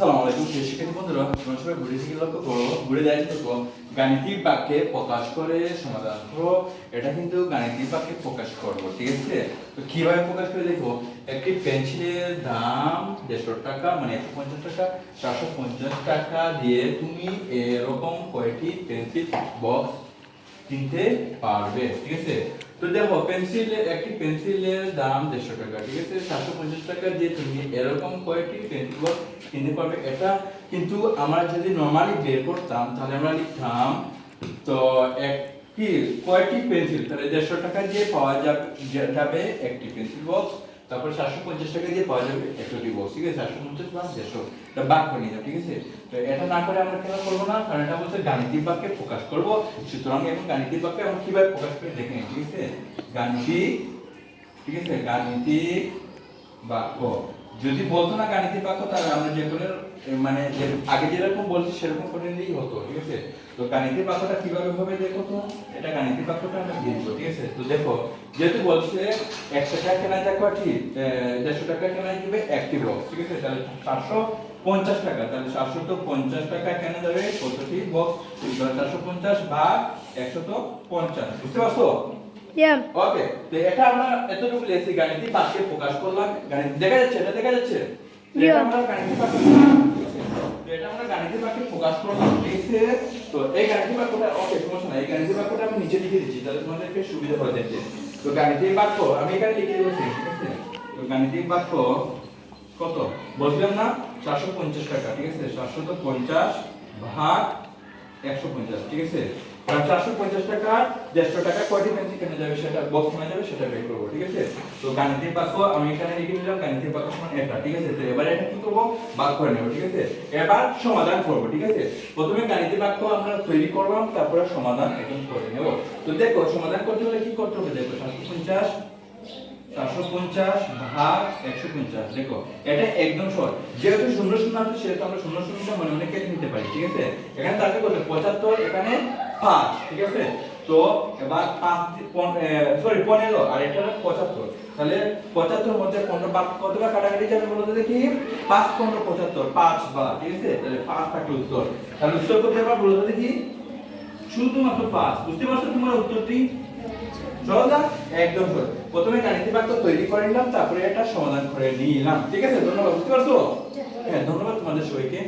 আসসালামু আলাইকুম, প্রিয় শিক্ষার্থী বন্ধুরা, তোমরা সবাই ঘুরে থেকে লক্ষ্য করো? ঘুরে দাঁড়িয়ে থাকো গাণিতিক বাক্যে প্রকাশ করে সমাধান করো। এটা কিন্তু গাণিতিক বাক্যে প্রকাশ করব, ঠিক আছে? তো কীভাবে প্রকাশ করে দেখো একটি পেন্সিলের দাম দেড়শো টাকা মানে একশো পঞ্চাশ টাকা, চারশো পঞ্চাশ টাকা দিয়ে তুমি এরকম কয়টি পেন্সিল বক্স কিনতে পারবে, ঠিক আছে? তো দেখো পেন্সিল একটি পেন্সিলের দাম দেড়শো টাকা, ঠিক আছে? সাতশো পঞ্চাশ টাকা দিয়ে তুমি এরকম কয়েকটি পেন্সিল কিনতে পারবে। এটা কিন্তু আমরা যদি নর্মালি বের করতাম, তাহলে আমরা লিখতাম, তো এক, কি? কয়েকটি পেন্সিল তাহলে দেড়শো টাকা দিয়ে পাওয়া যাবে একটি পেন্সিল বক্স তারপর চারশো পঞ্চাশ টাকা দিয়ে পাওয়া যাবে একটু বক্স ঠিক আছে? চারশো পঞ্চাশ প্লাস দেড়শো। এটা বাক করে যাবে ঠিক আছে? তো এটা না করে আমরা কেন করব না? কারণ এটা বলছে গাণিতিক বাক্যে প্রকাশ করব। সুতরাং এখন গাণিতিক বাক্যে আমরা কীভাবে প্রকাশ করে দেখে নিই, ঠিক আছে? গাণিতিক, ঠিক আছে? গাণিতিক বাক্য। যদি বলতো না গাণিতিক বাক্য তাহলে আমরা যে কোনো মানে আগে যেরকম বলছি সেরকম করে নিলেই হতো ঠিক আছে? তো গাণিতিক বাক্যটা কীভাবে হবে দেখো তো? এটা গাণিতিক বাক্যটা আমরা দিয়ে ঠিক আছে? তো দেখো যেহেতু বলছে একশো টাকা কেনা যায় কয়টি? এ, দেড়শো টাকা কেনা যাবে একটি বক্স ঠিক আছে? তাহলে চারশো পঞ্চাশ টাকা তাহলে চারশো তো পঞ্চাশ টাকা কেনা যাবে কতটি বক্স? চারশো পঞ্চাশ ভাগ একশো তো পঞ্চাশ বুঝতে পারছ. ওকে তো এটা আমরা এতটুকু লেসি গাণিতিক বাক্যে প্রকাশ করলাম। গাণিত দেখা যাচ্ছে এটা দেখা যাচ্ছে? এটা আমরা গাণিতিক বাক্যে এটা আমরা গাণিতিক বাক্যে প্রকাশ করলাম। ঠিক তো এই গাণিতিক বাক্যটা ওকে সমস্যা নাই। এই গাণিতিক বাক্যটা আমি নিচে লিখে দিচ্ছি তাহলে তোমাদেরকে সুবিধা হবে দেখতে তো গাণিতিক বাক্য আমি এখানে লিখে দিচ্ছি ঠিক আছে? তো গাণিতিক বাক্য কত? বলছিলাম না চারশো পঞ্চাশ টাকা ঠিক আছে? চারশো তো পঞ্চাশ ভাগ একশো পঞ্চাশ, ঠিক আছে? চারশো পঞ্চাশ টাকা, দেড়শো টাকা, কয়টি পেন্সিল কেনা যাবে সেটা বক্স কেনা যাবে সেটা বের করব, ঠিক আছে? তো গাণিতিক বাক্য আমি এখানে লিখে নিলাম, গাণিতিক বাক্য সমান এটা ঠিক আছে? তো এবারে এটা কি করব? ভাগ করে নেব, ঠিক আছে? এবার সমাধান করব, ঠিক আছে? প্রথমে গাণিতিক বাক্য আমরা তৈরি করলাম, তারপরে সমাধান এখন করে নেব। তো দেখো, সমাধান করতে হলে কি করতে হবে? দেখো, চারশো পঞ্চাশ ভাগ একশো পঞ্চাশ, দেখো, এটা একদম সহজ। যেহেতু শূন্য শূন্য আছে, সেহেতু আমরা শূন্য শূন্যটা মনে মনে কেটে নিতে পারি, ঠিক আছে? এখানে তাকে করবে পঁচাত্তর, এখানে পাঁচ, ঠিক আছে? তো এবার পাঁচ সরি পনেরো, আর এটা হলো পঁচাত্তর। তাহলে পঁচাত্তর মধ্যে পনেরো বাদ কতবার কাটাকাটি যাবে বলো তো দেখি? পাঁচ, পনেরো, পঁচাত্তর, পাঁচ বার ঠিক আছে? তাহলে পাঁচ থাকে উত্তর। তাহলে উত্তর করতে পারব বলো তো দেখি? শুধুমাত্র পাঁচ, বুঝতে পারছ তোমার উত্তরটি? সহজ না? একদম চলো। প্রথমে গাণিতিক বাক্য তৈরি করে নিলাম তারপরে এটা সমাধান করে নিলাম। ঠিক আছে? ধন্যবাদ বুঝতে পারছ? হ্যাঁ ধন্যবাদ তোমাদের সবাইকে।